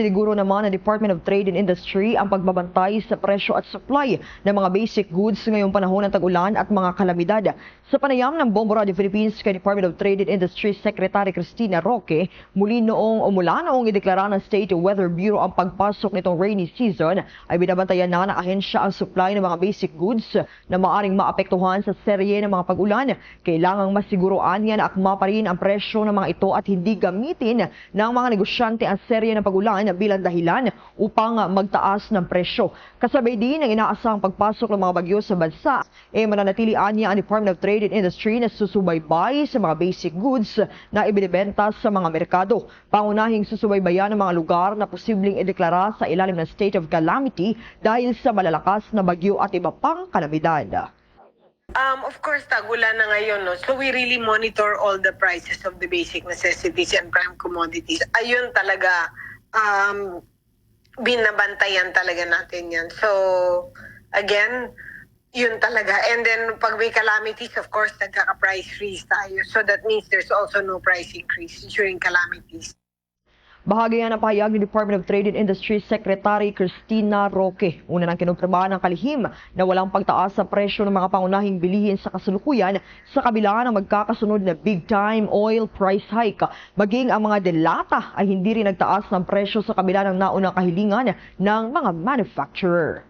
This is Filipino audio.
Siguro naman ng Department of Trade and Industry ang pagbabantay sa presyo at supply ng mga basic goods ngayong panahon ng tag-ulan at mga kalamidad. Sa panayam ng Bombo Radio Philippines kay Department of Trade and Industry Secretary Cristina Roque, muli noong umula noong ideklara ng State Weather Bureau ang pagpasok nitong rainy season, ay binabantayan na ng ahensya ang supply ng mga basic goods na maaring maapektuhan sa serye ng mga pag-ulan. Kailangang masiguruan yan na akma pa rin ang presyo ng mga ito at hindi gamitin ng mga negosyante ang serye ng pag-ulan bilang dahilan upang magtaas ng presyo. Kasabay din ang inaasahang pagpasok ng mga bagyo sa bansa, e mananatilian niya ang Department of Trade and Industry na susubaybay sa mga basic goods na ibinibenta sa mga merkado. Pangunahing susubaybayan ng mga lugar na posibleng ideklara sa ilalim ng state of calamity dahil sa malalakas na bagyo at iba pang kalamidad. Um, of course, tagulan na ngayon, no? So we really monitor all the prices of the basic necessities and prime commodities. Ayun talaga, um, binabantayan talaga natin yan. So, again, yun talaga. And then, pag may calamities, of course, nagkaka-price freeze tayo. So that means there's also no price increase during calamities. Bahagi yan ang pahayag ni Department of Trade and Industry Secretary Cristina Roque. Una nang kinumpirmahan ng kalihim na walang pagtaas sa presyo ng mga pangunahing bilihin sa kasalukuyan sa kabila ng magkakasunod na big-time oil price hike. Maging ang mga delata ay hindi rin nagtaas ng presyo sa kabila ng naunang kahilingan ng mga manufacturer.